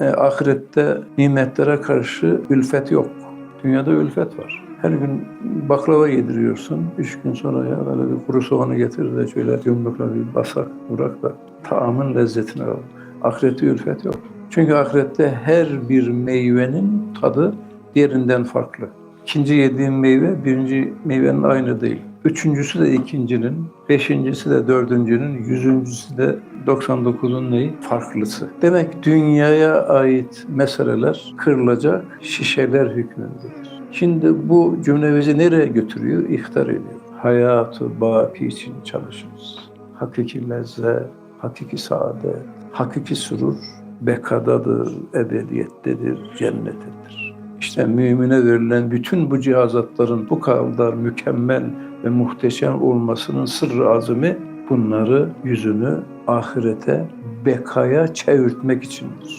E, ahirette nimetlere karşı ülfet yok. Dünyada ülfet var. Her gün baklava yediriyorsun. Üç gün sonra ya böyle bir kuru soğanı getir de şöyle yumrukla bir basak bırak da taamın lezzetini al. Ahirette ülfet yok. Çünkü ahirette her bir meyvenin tadı diğerinden farklı. İkinci yediğin meyve birinci meyvenin aynı değil. Üçüncüsü de ikincinin, beşincisi de dördüncünün, yüzüncüsü de 99'un neyi? Farklısı. Demek dünyaya ait meseleler kırılacak şişeler hükmündedir. Şimdi bu cümle bizi nereye götürüyor? İhtar ediyor. Hayatı baki için çalışınız. Hakiki lezzet, hakiki saadet, hakiki surur bekadadır, ebediyettedir, cennettedir. İşte mümine verilen bütün bu cihazatların bu kadar mükemmel ve muhteşem olmasının sırrı azami bunları yüzünü ahirete, bekaya çevirtmek içindir.